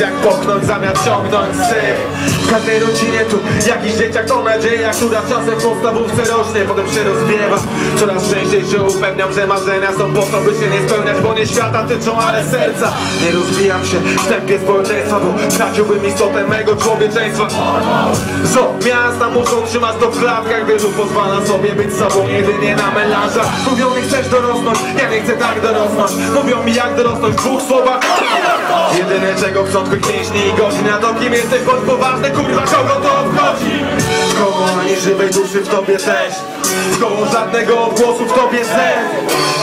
jak popchnąć zamiast ciągnąć syf. W każdej rodzinie tu jakiś dzieciak to nadzieja Która czasem w podstawówce rośnie, potem się rozwiewa. Coraz częściej się upewniam, że marzenia są po to, by się nie spełniać Bo nie świata tyczą, ale serca. Nie rozwijam się w tempie społeczeństwa Bo traciłbym istotę mego człowieczeństwa. Co miasta muszą trzymać to w klatkach Wielu pozwala sobie być sobą jedynie na melanżach Mówią mi chcesz dorosnąć, ja nie chcę tak dorosnąć. Mówią mi jak dorosnąć w dwóch słowach. Jedyne czego chcą mięśni i godzin Na to kim jesteś bądź poważny kurwa kogo to obchodzi. Koło ani żywej duszy w tobie też. Koło żadnego odgłosu w tobie zen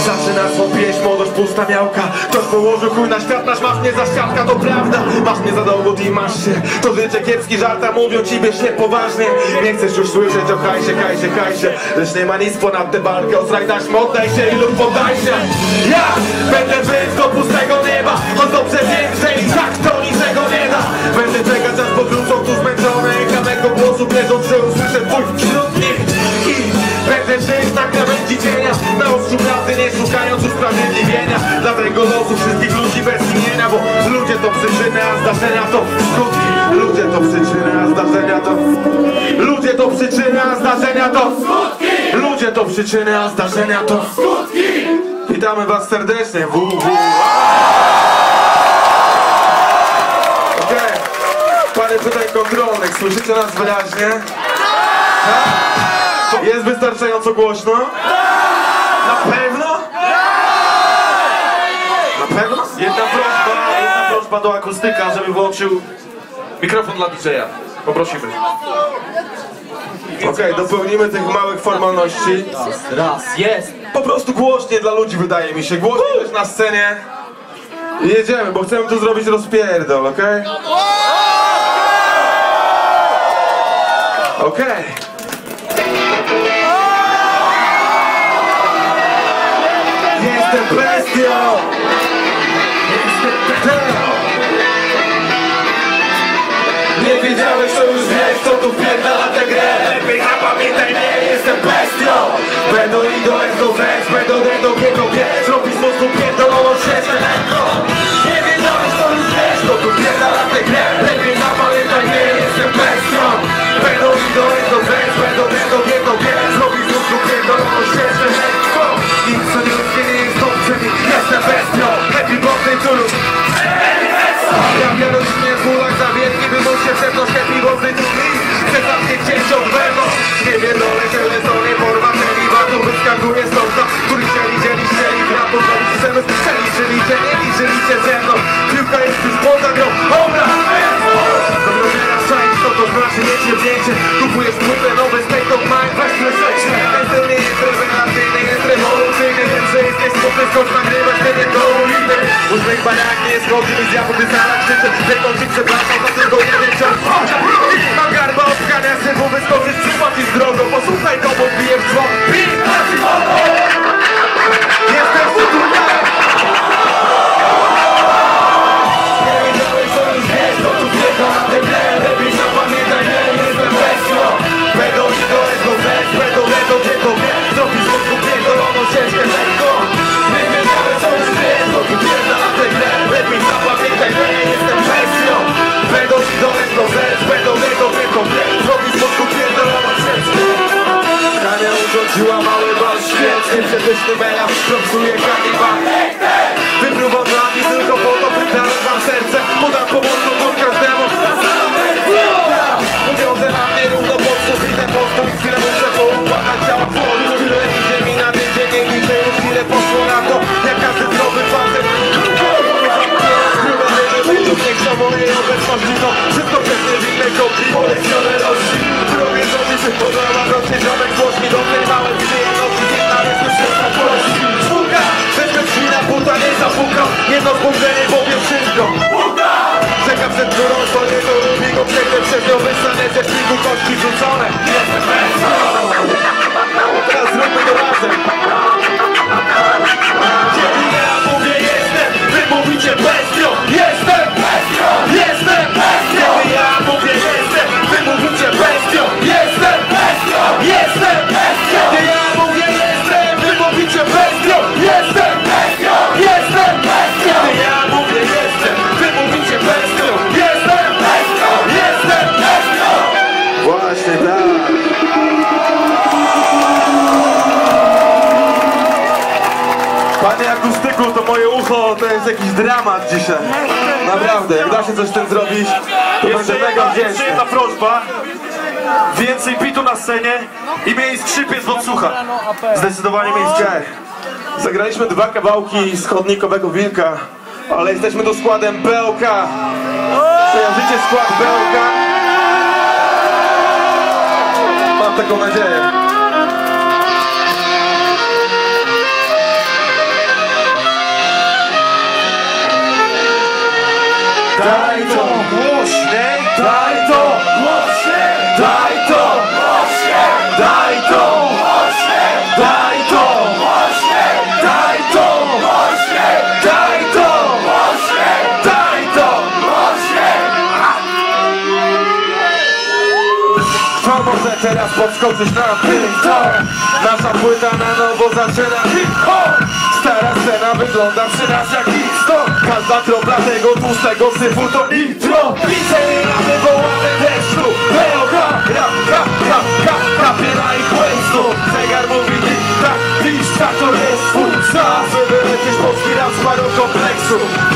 Zaczyna swą pieśń, młodość pusta miałka. Ktoś położył chuj na świat, nasz masz mnie za ścianka, to prawda. Masz mnie za dowód i masz się. To życie kiepski żarta, mówią ci bierz się poważnie. Nie chcesz już słyszeć o hajsie, hajsie, hajsie Lecz nie ma nic ponad tę walkę Ostraj taśm, oddaj się i lub poddaj się. Ja będę skutki Ludzie to przyczyny, a zdarzenia to. Ludzie to przyczyny, a zdarzenia to. Skutki! Ludzie to przyczyny, a zdarzenia to. Skutki! Witamy was serdecznie. WW Okej, parę pytań kontrolnych, słyszycie nas wyraźnie? Tak? Jest wystarczająco głośno? Na pewno? Na pewno? Jedna prośba, prośba do akustyka, żeby włączył mikrofon dla DJ-a. Poprosimy. Okej, dopełnimy tych małych formalności. Raz, jest! Po prostu głośnie dla ludzi wydaje mi się, głośnie też na scenie. I jedziemy, bo chcemy tu zrobić rozpierdol, okej? Okej. Jestem bestią! Tu wpierdala tę grę. Lepiej zapamiętaj mnie, jestem bestią. Będą idolem do wręcz, będą będą biegną wie Zrobić z mózgu pierdoloną ścieżkę lekko. Nie wiedziałeś, to już wiesz, co tu wpierdala tę grę. Lepiej zapamiętaj mnie, jestem bestią Uśmiech baniak nie schodzi mi z jawu, gdy sala krzyczy Tylko ci przepraszam, to tylko wiem, czy Mam garbę obkania drogą Posłuchaj to, bo w dzwon! Kania urządziła mały bal świetny Przepyszny melanż propsuje kanibal questa nel testigo costituzione jest jakiś dramat dzisiaj. Naprawdę, jak da się coś z tym zrobić, to Jeszcze będę mega jedna, jeszcze wdzięczny. jedna prośba. Więcej bitu na scenie i miej skrzypiec w odsłuchach. Zdecydowanie miej skrzypiec. Zagraliśmy dwa kawałki z chodnikowego wilka, ale jesteśmy to składem BOK. Kojarzycie skład BOK? Mam taką nadzieję. Daj to głośniej, daj to głośniej, daj to głośniej, daj to głośniej, daj to głośniej, daj to głośniej, daj to głośniej, daj to głośniej. Kto może teraz podskoczyć na hip-hop? Nasza płyta na nowo zaczyna hip-hop Stara scena wygląda przy nas jak hip-stop Każda kropla tego tłustego syfu to nitro Pisze na wywołane deszczu ha, rap, ha, ha, ha, kapiera i questu Zegar mówi tik, tak, pisz, tak,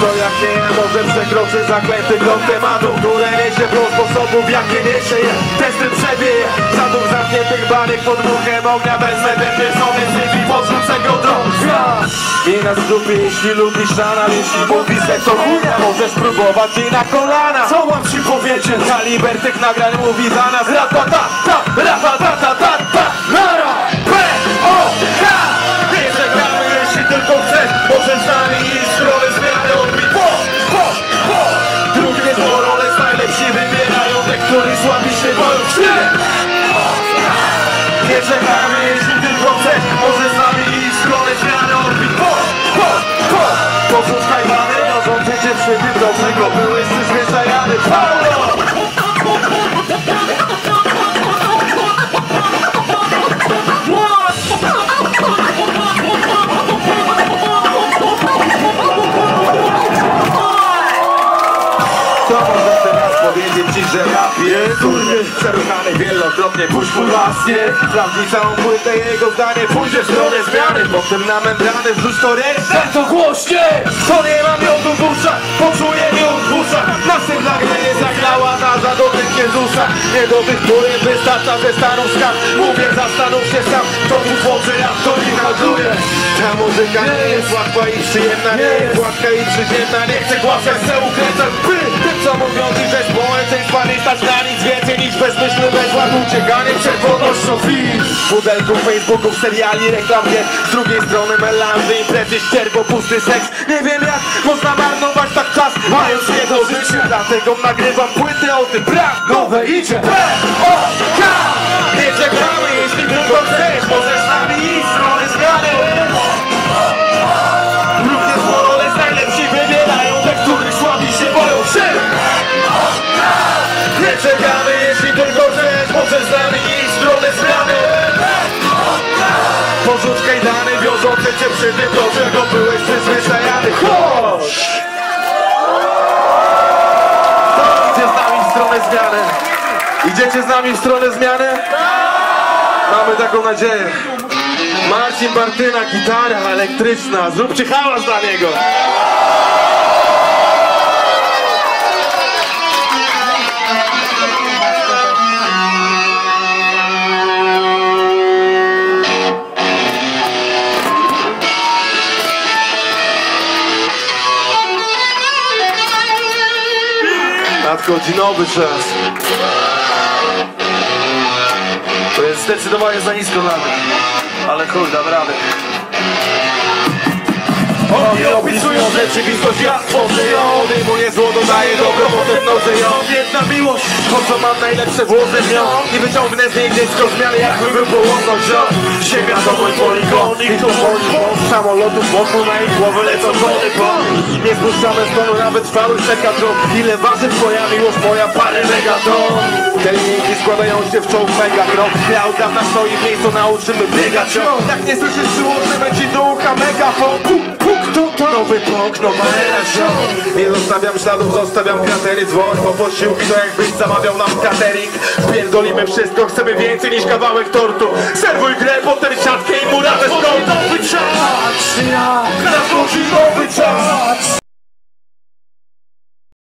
To jak nie może przekroczy zaklęty krok tematu Które niesie pro sposobów, jakie niesie je. Testy przebije, zadów zamkniętych baryk pod ruchem ognia Wezmę wieczony syf i podrzucę go do gwiazd Miej nas dupie, jeśli lubisz rana Jeśli mówisz, to chuja, możesz próbować i na kolana. Co mam ci powiedzieć? Kaliber tych nagrań mówi za nas. Ratata, ta, ratata, ta, ta, ta, nara którzy słabi się boją się Nie czekamy, jeśli tylko chcesz Możesz z nami iść w odbić. Po, po, po Porzuć kajwany, wiążące cię przy tym Do czego byłeś wielokrotnie, puść mu właśnie Sprawdzi całą płytę, jego zdanie. Pójdzie w stronę zmiany, potem na membrany Wrzuć to ręce, to głośniej! To nie ma miodu w uszach, poczuję miód w uszach Naszym nagle nie zagrała na dotyk Jezusa. Nie do tych, którym wystarcza, że staną skarb Mówię, zastanów się sam, to tu tworzy, a to ich handluje. Ta muzyka nie jest łatwa i przyjemna. Nie jest łatwa i przyziemna, nie chcę głaskać, chcę ukręcać by Pudelków, Facebooków, seriali, reklam wie Z drugiej strony melanży, imprezy, ścierbo, pusty seks. Nie wiem jak można marnować tak czas Mając jedno życie Dlatego nagrywam płyty o tym brak Nowe idzie B, Kajdany wiążące cię przy tym Do czego byłeś przyzwyczajany Chodź! Idzie z nami w stronę zmiany? Idziecie z nami w stronę zmiany? Mamy taką nadzieję Marcin Bartyna, gitara elektryczna Zróbcie hałas dla niego Nadchodzi nowy czas To jest zdecydowanie za nisko dla mnie. Ale chuj, dam radę. Oni opisują rzeczywistość, ja tworzę ją Odejmuję zło, dodaję dobro, potem noszę ją Jedna miłość, po co mam najlepsze włosy w nią I wyciągnę z niej dziecko zmiany, jakby był połowną ziom Ziemia to mój poligon, ich to woli Z samolotów wokół na ich głowy lecą żony bo Nie spuszczamy z tonu nawet trwałych sekadrów Ile waży twoja miłość, moja parę megaton? Te linijki składają się w czołg megatron Ja od dawna stoi w miejscu, nauczymy biegać ją. Jak nie słyszysz, przyłożymy ci do ucha megafon Puk, to, nowy pok, nowa era ziom. Nie zostawiam śladów, zostawiam kratery dzwon Po posiłki. To jakbyś zamawiał nam catering. Spierdolimy wszystko, chcemy więcej niż kawałek tortu. Serwuj grę, potem siatkę i murawę z kątu Nowy czas, nadchodzi nowy czas